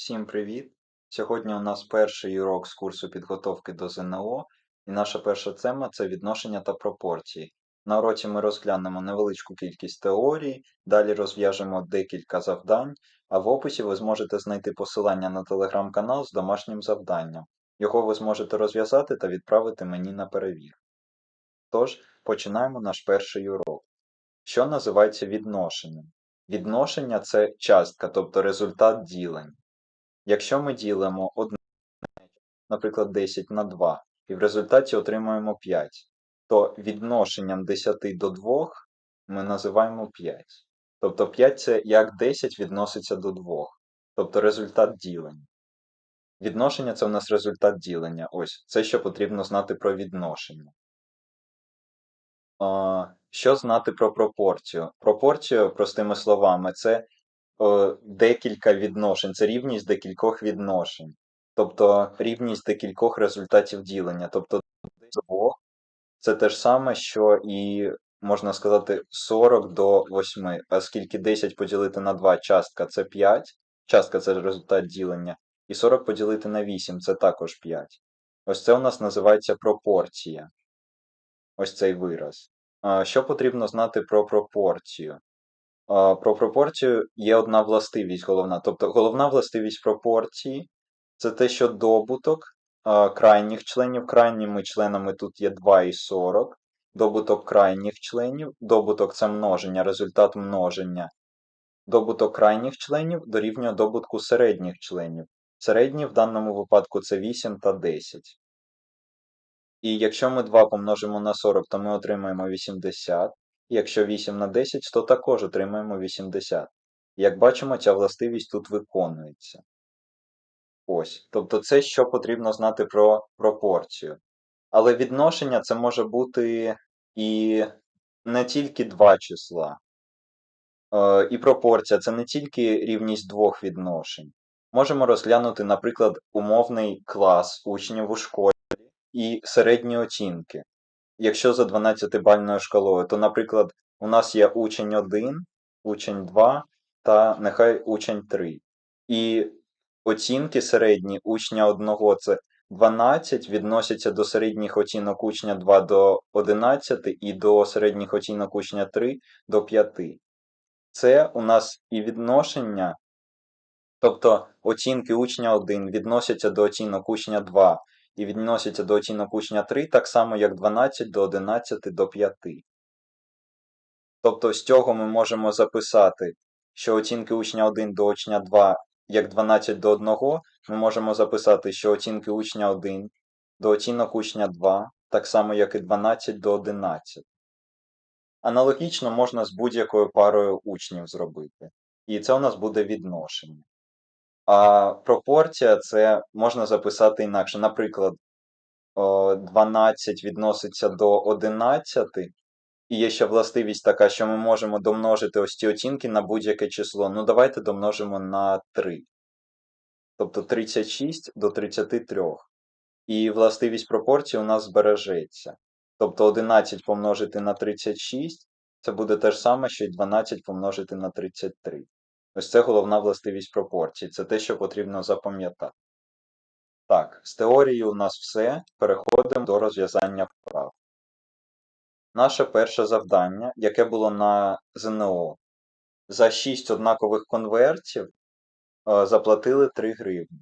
Всім привіт! Сьогодні у нас перший урок з курсу підготовки до ЗНО, і наша перша тема це відношення та пропорції. На уроці ми розглянемо невеличку кількість теорій, далі розв'яжемо декілька завдань, а в описі ви зможете знайти посилання на телеграм-канал з домашнім завданням. Його ви зможете розв'язати та відправити мені на перевірку. Тож, починаємо наш перший урок. Що називається відношенням? Відношення це частка, тобто результат ділення. Якщо ми ділимо одне, наприклад, 10 на 2, і в результаті отримуємо 5, то відношенням 10 до 2 ми називаємо 5. Тобто 5 це як 10 відноситься до 2, тобто результат ділення. Відношення це у нас результат ділення. Ось це що потрібно знати про відношення. Що знати про пропорцію? Пропорцію, простими словами, це декілька відношень, це рівність декількох відношень, тобто рівність декількох результатів ділення. Тобто двох це те ж саме, що і, можна сказати, 40 до 8, оскільки 10 поділити на 2 частка це 5, частка це результат ділення, і 40 поділити на 8 це також 5. Ось це у нас називається пропорція. Ось цей вираз. Що потрібно знати про пропорцію? Про пропорцію є одна властивість головна. Тобто головна властивість пропорції це те, що добуток крайніх членів, крайніми членами тут є 2 і 40, добуток крайніх членів, добуток це множення, результат множення. Добуток крайніх членів дорівнює добутку середніх членів. Середні в даному випадку це 8 та 10. І якщо ми 2 помножимо на 40, то ми отримаємо 80. Якщо 8 на 10, то також отримаємо 80. Як бачимо, ця властивість тут виконується. Ось. Тобто це що потрібно знати про пропорцію. Але відношення це може бути і не тільки два числа. Е, і пропорція це не тільки рівність двох відношень. Можемо розглянути, наприклад, умовний клас учнів у школі і середні оцінки. Якщо за 12-бальною шкалою, то, наприклад, у нас є учень 1, учень 2 та нехай учень 3. І оцінки середні учня 1 це 12, відносяться до середніх оцінок учня 2 до 11 і до середніх оцінок учня 3 до 5. Це у нас і відношення, тобто оцінки учня 1 відносяться до оцінок учня 2 і відносяться до оцінок учня 3, так само як 12 до 11 до 5. Тобто з цього ми можемо записати, що оцінки учня 1 до учня 2 як 12 до 1, ми можемо записати, що оцінки учня 1 до оцінок учня 2, так само як і 12 до 11. Аналогічно можна з будь-якою парою учнів зробити. І це у нас буде відношення. А пропорція це можна записати інакше. Наприклад, 12 відноситься до 11, і є ще властивість така, що ми можемо домножити ось ці оцінки на будь-яке число. Ну, давайте домножимо на 3. Тобто 36 до 33. І властивість пропорції у нас збережеться. Тобто 11 помножити на 36 це буде те ж саме, що й 12 помножити на 33. Ось це головна властивість пропорції. Це те, що потрібно запам'ятати. Так, з теорією у нас все. Переходимо до розв'язання вправ. Наше перше завдання, яке було на ЗНО, за 6 однакових конвертів е, заплатили 3 гривні.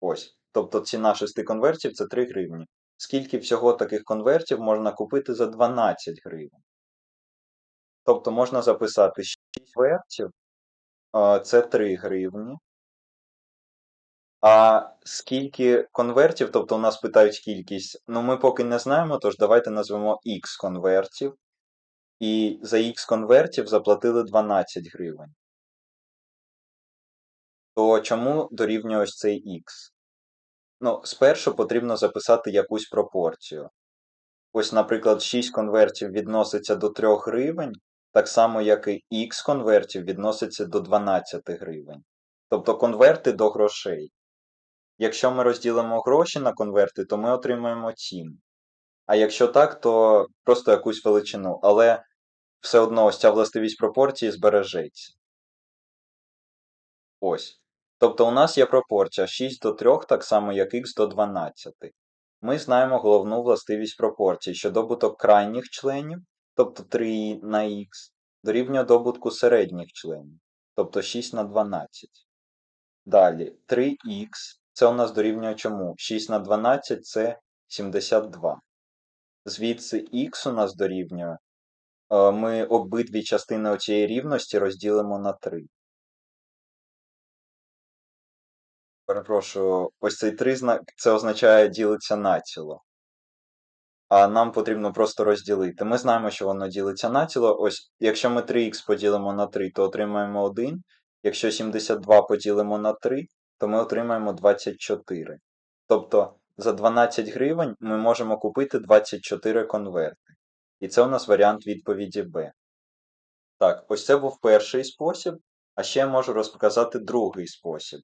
Ось. Тобто ціна 6 конвертів це 3 гривні. Скільки всього таких конвертів можна купити за 12 гривень? Тобто можна записати 6 конвертів це 3 гривні. А скільки конвертів, тобто у нас питають кількість, ну ми поки не знаємо, тож давайте назвемо X конвертів. І за X конвертів заплатили 12 гривень. То чому дорівнює ось цей X? Ну, спершу потрібно записати якусь пропорцію. Ось, наприклад, 6 конвертів відноситься до 3 гривень, так само, як і X конвертів відноситься до 12 гривень. Тобто конверти до грошей. Якщо ми розділимо гроші на конверти, то ми отримаємо ціну. А якщо так, то просто якусь величину. Але все одно ось ця властивість пропорції збережеться. Ось. Тобто у нас є пропорція 6 до 3, так само як х до 12. Ми знаємо головну властивість пропорції, що добуток крайніх членів, тобто 3 на х, дорівнює добутку середніх членів, тобто 6 на 12. Далі 3х це у нас дорівнює чому? 6 на 12 це 72. Звідси х у нас дорівнює. е, Ми обидві частини цієї рівності розділимо на 3. Перепрошую, ось цей 3 знак це означає ділиться націло. А нам потрібно просто розділити. Ми знаємо, що воно ділиться націло. Ось, якщо ми 3х поділимо на 3, то отримаємо 1. Якщо 72 поділимо на 3, то ми отримаємо 24. Тобто за 12 гривень ми можемо купити 24 конверти. І це у нас варіант відповіді Б. Так, ось це був перший спосіб, а ще я можу розказати другий спосіб.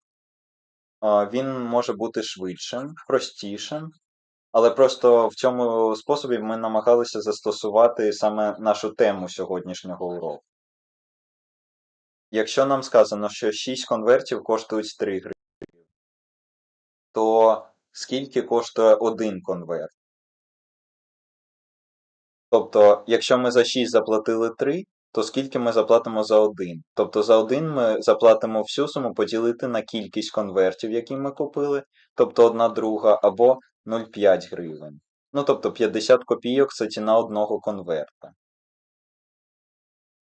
Він може бути швидшим, простішим, але просто в цьому способі ми намагалися застосувати саме нашу тему сьогоднішнього уроку. Якщо нам сказано, що 6 конвертів коштують 3 гривні, то скільки коштує один конверт? Тобто, якщо ми за 6 заплатили 3, то скільки ми заплатимо за 1? Тобто за 1 ми заплатимо всю суму поділити на кількість конвертів, які ми купили, тобто 1 друга, або 0,5 гривень. Ну, тобто 50 копійок це ціна одного конверта.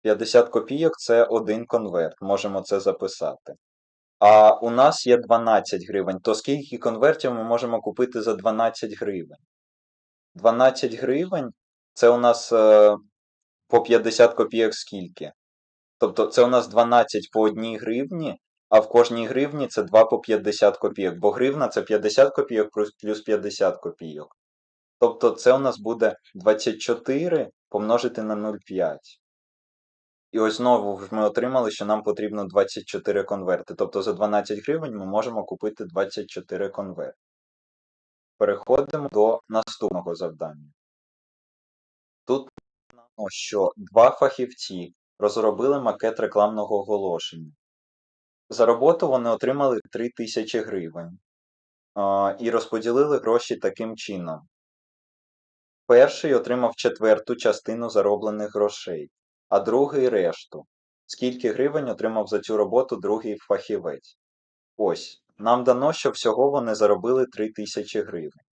50 копійок це один конверт, можемо це записати. А у нас є 12 гривень, то скільки конвертів ми можемо купити за 12 гривень? 12 гривень це у нас е, по 50 копійок скільки? Тобто це у нас 12 по 1 гривні, а в кожній гривні це 2 по 50 копійок, бо гривна це 50 копійок плюс 50 копійок. Тобто це у нас буде 24 помножити на 0,5. І ось знову ми отримали, що нам потрібно 24 конверти. Тобто за 12 гривень ми можемо купити 24 конверти. Переходимо до наступного завдання. Тут що два фахівці розробили макет рекламного оголошення. За роботу вони отримали 3 тисячі гривень і розподілили гроші таким чином. Перший отримав четверту частину зароблених грошей, а другий решту. Скільки гривень отримав за цю роботу другий фахівець? Ось, нам дано, що всього вони заробили 3 тисячі гривень.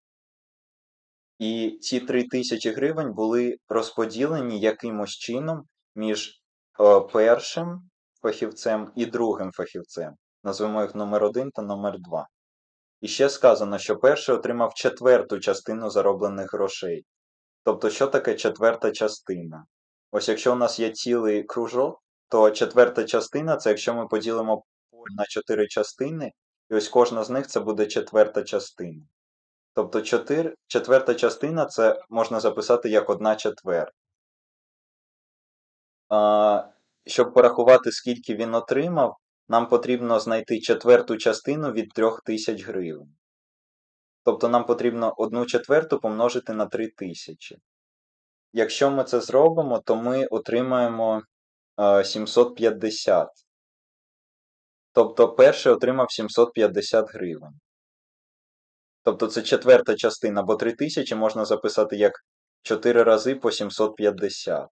І ці 3 тисячі гривень були розподілені якимось чином між е, першим фахівцем і другим фахівцем. Назвемо їх номер 1 та номер 2. І ще сказано, що перший отримав четверту частину зароблених грошей. Тобто, що таке четверта частина? Ось якщо у нас є цілий кружок, то четверта частина це якщо ми поділимо поле на 4 частини, і ось кожна з них це буде четверта частина. Тобто 4, четверта частина це можна записати як 1 четверта. Щоб порахувати, скільки він отримав, нам потрібно знайти четверту частину від 3000 гривень. Тобто нам потрібно 1 четверту помножити на 3000. Якщо ми це зробимо, то ми отримаємо е, 750. Тобто перший отримав 750 гривень. Тобто це четверта частина, бо 3000 можна записати як 4 рази по 750.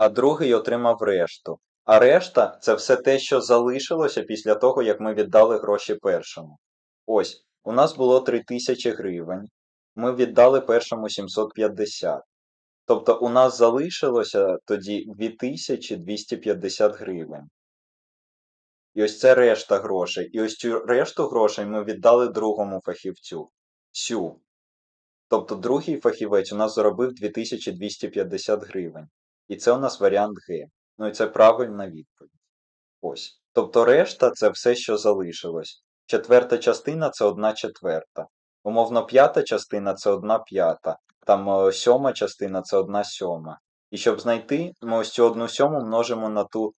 А другий отримав решту. А решта це все те, що залишилося після того, як ми віддали гроші першому. Ось, у нас було 3000 гривень. Ми віддали першому 750. Тобто у нас залишилося тоді 2250 гривень. І ось це решта грошей. І ось цю решту грошей ми віддали другому фахівцю. Сю. Тобто другий фахівець у нас заробив 2250 гривень. І це у нас варіант Г. Ну і це правильна відповідь. Ось. Тобто решта це все, що залишилось. Четверта частина це одна четверта. Умовно, п'ята частина це одна п'ята. Там е, сьома частина це одна сьома. І щоб знайти, ми ось цю одну сьому множимо на ту,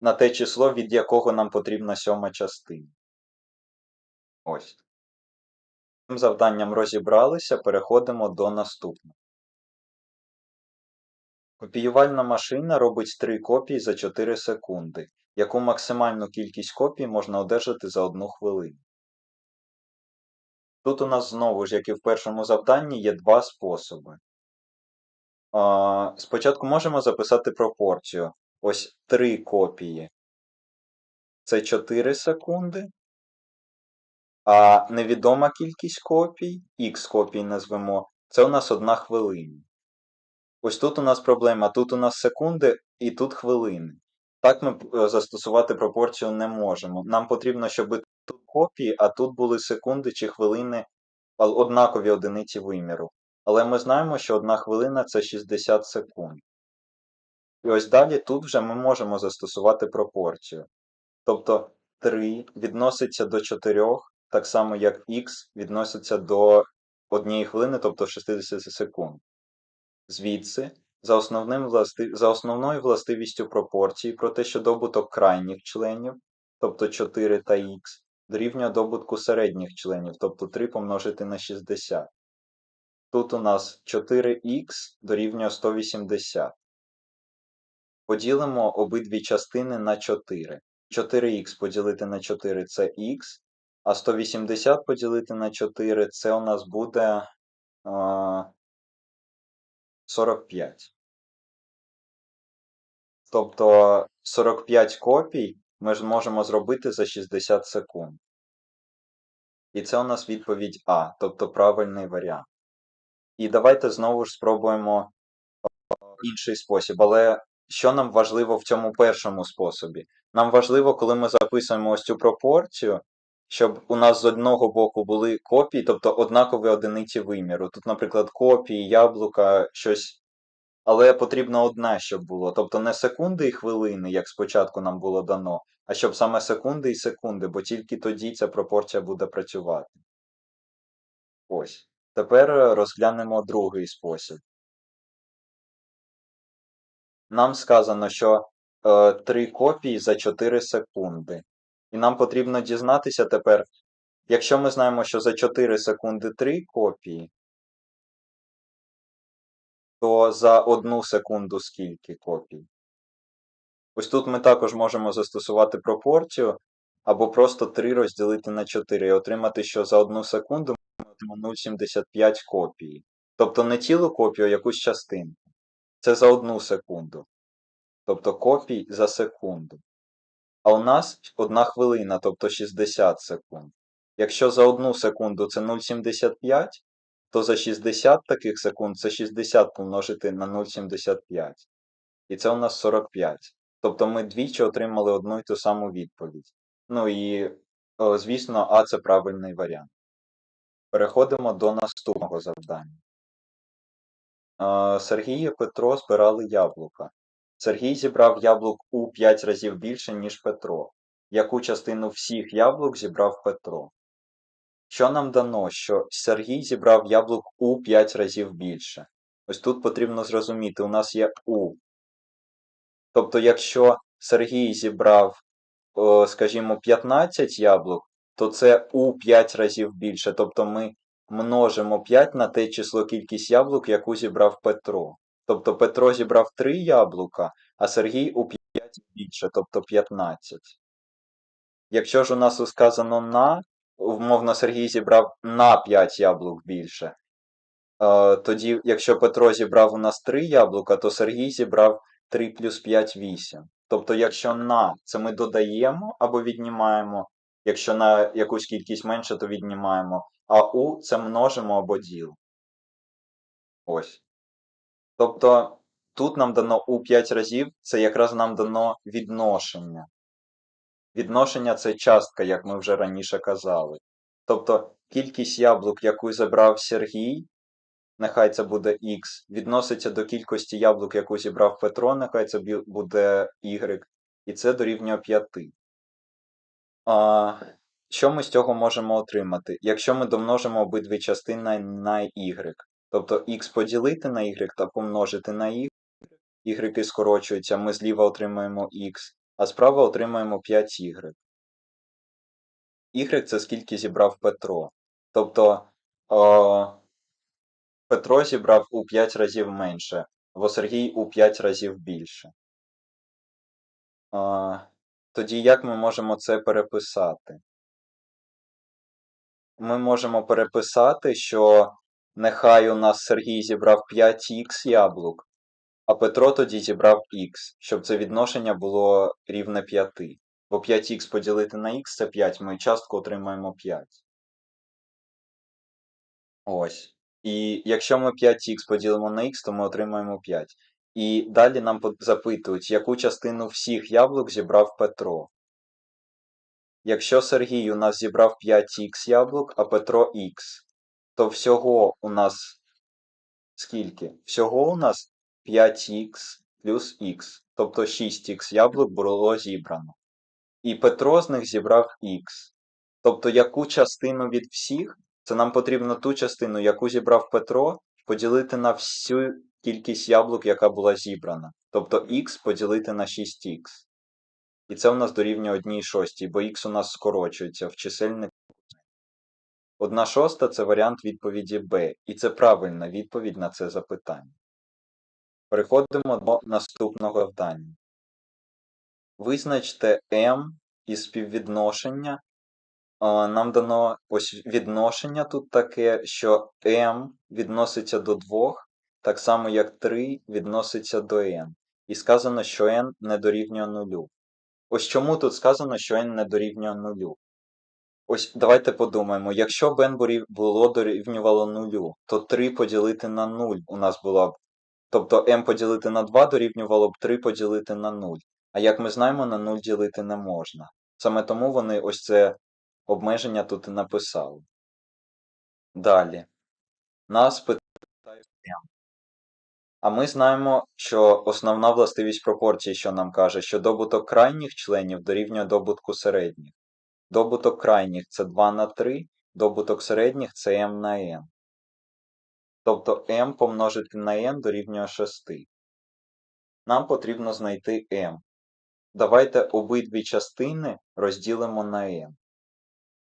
на те число, від якого нам потрібна сьома частина. Ось. Цим завданням розібралися, переходимо до наступного. Копіювальна машина робить 3 копії за 4 секунди. Яку максимальну кількість копій можна одержати за одну хвилину? Тут у нас знову ж, як і в першому завданні, є два способи. Спочатку можемо записати пропорцію. Ось 3 копії. Це 4 секунди. А невідома кількість копій, х копій назвемо, це у нас 1 хвилина. Ось тут у нас проблема, тут у нас секунди і тут хвилини. Так ми е, застосувати пропорцію не можемо. Нам потрібно, щоб тут копії, а тут були секунди чи хвилини однакові одиниці виміру. Але ми знаємо, що одна хвилина це 60 секунд. І ось далі тут вже ми можемо застосувати пропорцію. Тобто 3 відноситься до 4, так само як х відноситься до однієї хвилини, тобто 60 секунд. Звідси, за основним власти... за основною властивістю пропорції про те, що добуток крайніх членів, тобто 4 та х, дорівнює добутку середніх членів, тобто 3 помножити на 60. Тут у нас 4х дорівнює 180. Поділимо обидві частини на 4. 4х поділити на 4 це х, а 180 поділити на 4 це у нас буде 45. Тобто 45 копій ми ж можемо зробити за 60 секунд. І це у нас відповідь А, тобто правильний варіант. І давайте знову ж спробуємо інший спосіб. Але що нам важливо в цьому першому способі? Нам важливо, коли ми записуємо ось цю пропорцію, щоб у нас з одного боку були копії, тобто однакові одиниці виміру. Тут, наприклад, копії, яблука, щось. Але потрібно одне, щоб було. Тобто не секунди і хвилини, як спочатку нам було дано, а щоб саме секунди і секунди, бо тільки тоді ця пропорція буде працювати. Ось. Тепер розглянемо другий спосіб. Нам сказано, що е, 3 копії за 4 секунди. І нам потрібно дізнатися тепер, якщо ми знаємо, що за 4 секунди 3 копії, то за 1 секунду скільки копій? Ось тут ми також можемо застосувати пропорцію, або просто 3 розділити на 4 і отримати, що за 1 секунду ми отримаємо 0,75 копії. Тобто не цілу копію, а якусь частинку. Це за 1 секунду. Тобто копій за секунду. А у нас 1 хвилина, тобто 60 секунд. Якщо за 1 секунду це 0,75, то за 60 таких секунд це 60 помножити на 0,75. І це у нас 45. Тобто ми двічі отримали одну і ту саму відповідь. Ну і, звісно, А це правильний варіант. Переходимо до наступного завдання. Сергій і Петро збирали яблука. Сергій зібрав яблук у 5 разів більше, ніж Петро. Яку частину всіх яблук зібрав Петро? Що нам дано, що Сергій зібрав яблук у 5 разів більше? Ось тут потрібно зрозуміти, у нас є У. Тобто, якщо Сергій зібрав, скажімо, 15 яблук, то це у 5 разів більше. Тобто ми множимо 5 на те число кількість яблук, яку зібрав Петро. Тобто Петро зібрав 3 яблука, а Сергій у 5 більше, тобто 15. Якщо ж у нас сказано на, умовно, Сергій зібрав на 5 яблук більше. Е, тоді, якщо Петро зібрав у нас 3 яблука, то Сергій зібрав 3 плюс 5 8. Тобто, якщо на це ми додаємо або віднімаємо, якщо на якусь кількість менше, то віднімаємо, а у це множимо або діл. Ось. Тобто тут нам дано у 5 разів, це якраз нам дано відношення. Відношення це частка, як ми вже раніше казали. Тобто кількість яблук, яку забрав Сергій, нехай це буде Х, відноситься до кількості яблук, яку зібрав Петро, нехай це буде Y, і це дорівнює 5. А, Що ми з цього можемо отримати? Якщо ми домножимо обидві частини на Y, тобто Х поділити на Y та помножити на Y, Y скорочуються, ми зліва отримаємо Х, а справа отримаємо 5y. Y це скільки зібрав Петро. Тобто о, Петро зібрав у 5 разів менше, бо Сергій у 5 разів більше. О, Тоді як ми можемо це переписати? Ми можемо переписати, що нехай у нас Сергій зібрав 5х яблук, а Петро тоді зібрав х, щоб це відношення було рівне 5. Бо 5х поділити на х це 5, ми частку отримаємо 5. Ось. І якщо ми 5х поділимо на х, то ми отримаємо 5. І далі нам запитують, яку частину всіх яблук зібрав Петро. Якщо Сергій у нас зібрав 5х яблук, а Петро х, то всього у нас скільки? Всього у нас 5х плюс х, тобто 6х яблук було зібрано. І Петро з них зібрав х. Тобто яку частину від всіх, це нам потрібно ту частину, яку зібрав Петро, поділити на всю кількість яблук, яка була зібрана. Тобто х поділити на 6х. І це у нас дорівнює 1 шостій, бо х у нас скорочується в чисельнику. 1 шоста це варіант відповіді Б, і це правильна відповідь на це запитання. Переходимо до наступного завдання. Визначте m із співвідношення. Нам дано ось відношення тут таке, що m відноситься до 2, так само як 3 відноситься до n. І сказано, що n не дорівнює нулю. Ось чому тут сказано, що n не дорівнює нулю. Ось давайте подумаємо, якщо б n борів- було дорівнювало нулю, то 3 поділити на 0 у нас була б. Тобто m поділити на 2 дорівнювало б 3 поділити на 0. А як ми знаємо, на 0 ділити не можна. Саме тому вони ось це обмеження тут і написали. Далі. Нас питають. А ми знаємо, що основна властивість пропорції, що нам каже, що добуток крайніх членів дорівнює добутку середніх. Добуток крайніх це 2 на 3, добуток середніх це m на n. Тобто m помножити на n дорівнює 6. Нам потрібно знайти m. Давайте обидві частини розділимо на n.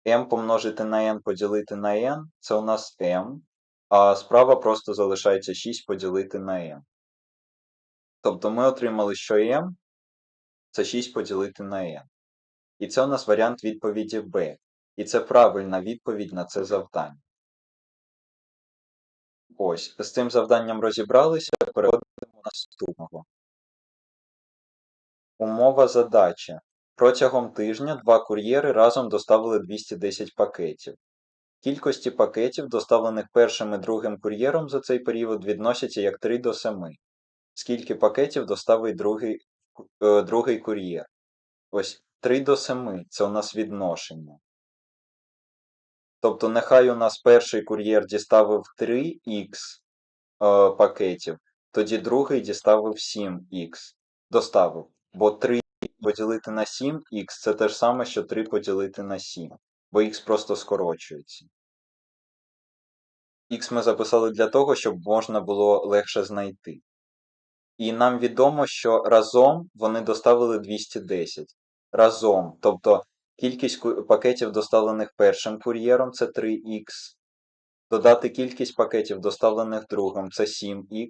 m помножити на n поділити на n це у нас m, а справа просто залишається 6 поділити на n. Тобто ми отримали, що m це 6 поділити на n. І це у нас варіант відповіді B. І це правильна відповідь на це завдання. Ось, з цим завданням розібралися, переходимо до наступного. Умова задача. Протягом тижня два кур'єри разом доставили 210 пакетів. Кількості пакетів, доставлених першим і другим кур'єром за цей період, відносяться як 3 до 7. Скільки пакетів доставить другий, е, другий кур'єр? Ось 3 до 7 це у нас відношення. Тобто, нехай у нас перший кур'єр діставив 3х е, пакетів, тоді другий діставив 7х. Доставив. Бо 3 поділити на 7х це те ж саме, що 3 поділити на 7, бо х просто скорочується. Х ми записали для того, щоб можна було легше знайти. І нам відомо, що разом вони доставили 210. Разом, тобто кількість пакетів, доставлених першим кур'єром, це 3х. Додати кількість пакетів, доставлених другом, це 7х.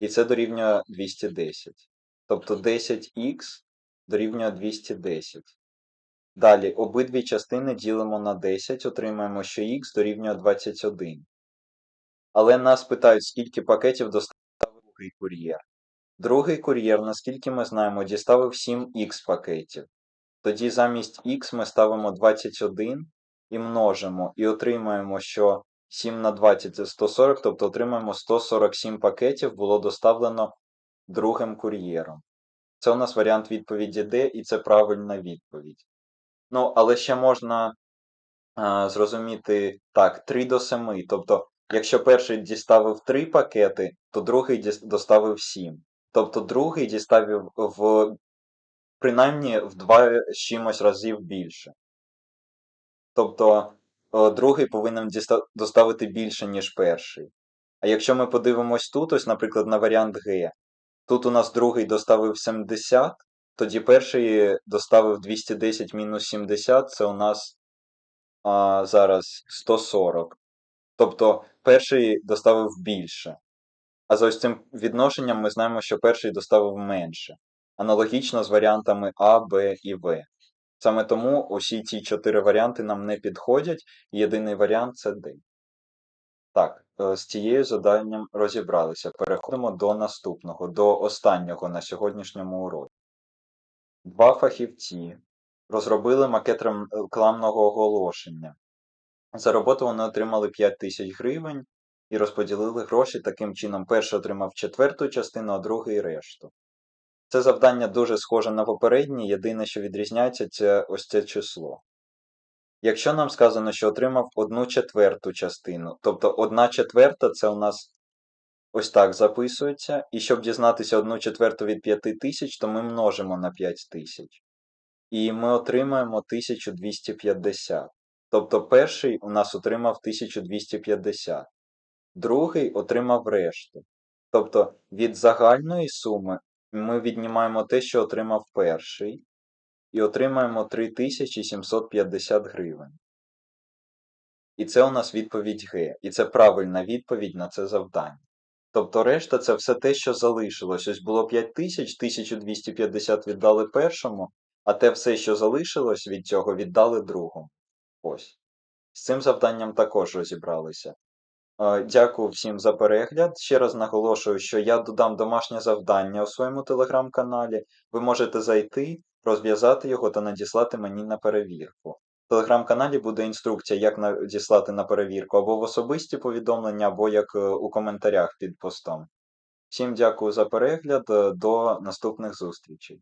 І це дорівнює 210. Тобто 10х дорівнює 210. Далі обидві частини ділимо на 10, отримаємо, що х дорівнює 21. Але нас питають, скільки пакетів доставив другий кур'єр. Другий кур'єр, наскільки ми знаємо, діставив 7х пакетів. Тоді замість х ми ставимо 21 і множимо, і отримаємо, що 7 на 20 це 140, тобто отримаємо 147 пакетів було доставлено другим кур'єром. Це у нас варіант відповіді D, і це правильна відповідь. Ну, але ще можна а, зрозуміти так, 3 до 7. Тобто, якщо перший діставив 3 пакети, то другий доставив 7. Тобто другий діставив в принаймні в 2 з чимось разів більше. Тобто е, другий повинен доставити більше, ніж перший. А якщо ми подивимось тут, ось, наприклад, на варіант Г, тут у нас другий доставив 70, тоді перший доставив 210 мінус 70, це у нас а, зараз 140. Тобто перший доставив більше. А за ось цим відношенням ми знаємо, що перший доставив менше. Аналогічно з варіантами А, Б і В. Саме тому усі ці чотири варіанти нам не підходять. Єдиний варіант це Д. Так, е, з цією заданням розібралися. Переходимо до наступного, до останнього на сьогоднішньому уроці. Два фахівці розробили макет рекламного оголошення. За роботу вони отримали 5 тисяч гривень і розподілили гроші. Таким чином, перший отримав четверту частину, а другий решту. Це завдання дуже схоже на попереднє, єдине, що відрізняється, це ось це число. Якщо нам сказано, що отримав одну четверту частину, тобто одна четверта це у нас ось так записується, і щоб дізнатися одну четверту від 5 тисяч, то ми множимо на 5 тисяч. І ми отримаємо 1250. Тобто перший у нас отримав 1250, другий отримав решту. Тобто від загальної суми ми віднімаємо те, що отримав перший, і отримаємо 3750 гривень. І це у нас відповідь Г. І це правильна відповідь на це завдання. Тобто решта це все те, що залишилось. Ось було 5000, 1250 віддали першому, а те все, що залишилось від цього, віддали другому. Ось. З цим завданням також розібралися. Е, Дякую всім за перегляд. Ще раз наголошую, що я додам домашнє завдання у своєму телеграм-каналі. Ви можете зайти, розв'язати його та надіслати мені на перевірку. В телеграм-каналі буде інструкція, як надіслати на перевірку або в особисті повідомлення, або як е, у коментарях під постом. Всім дякую за перегляд. е, До наступних зустрічей.